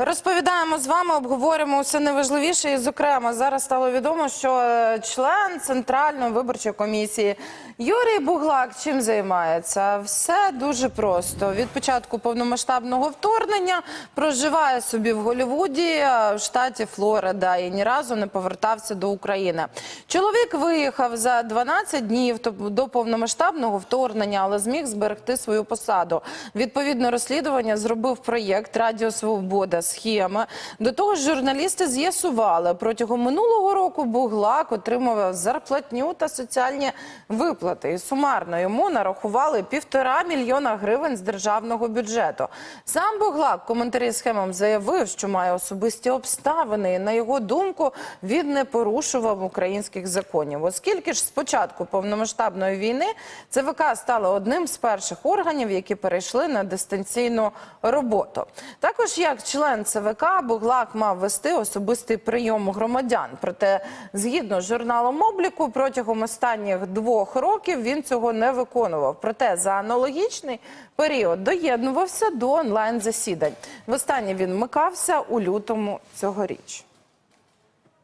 Розповідаємо з вами, обговорюємо все найважливіше. І, зокрема, зараз стало відомо, що е, член центральної виборчої комісії Юрій Буглак чим займається? Все дуже просто. Від початку повномасштабного вторгнення проживає собі в Голлівуді, в штаті Флорида, і ні разу не повертався до України. Чоловік виїхав за 12 днів до повномасштабного вторгнення, але зміг зберегти свою посаду. Відповідне розслідування зробив проєкт Радіо Свобода схеми. До того ж, журналісти з'ясували протягом минулого року Буглак отримував зарплатню та соціальні виплати. І сумарно йому нарахували півтора мільйона гривень з державного бюджету. Сам Буглак коментарі схемам заявив, що має особисті обставини. І на його думку, він не порушував українських законів. Оскільки ж з початку повномасштабної війни ЦВК стало одним з перших органів, які перейшли на дистанційну роботу. Також як член ЦВК Буглак мав вести особистий прийом громадян. Проте, згідно з журналом обліку, протягом останніх двох років він цього не виконував. Проте за аналогічний період доєднувався до онлайн засідань. Востаннє він вмикався у лютому цьогоріч.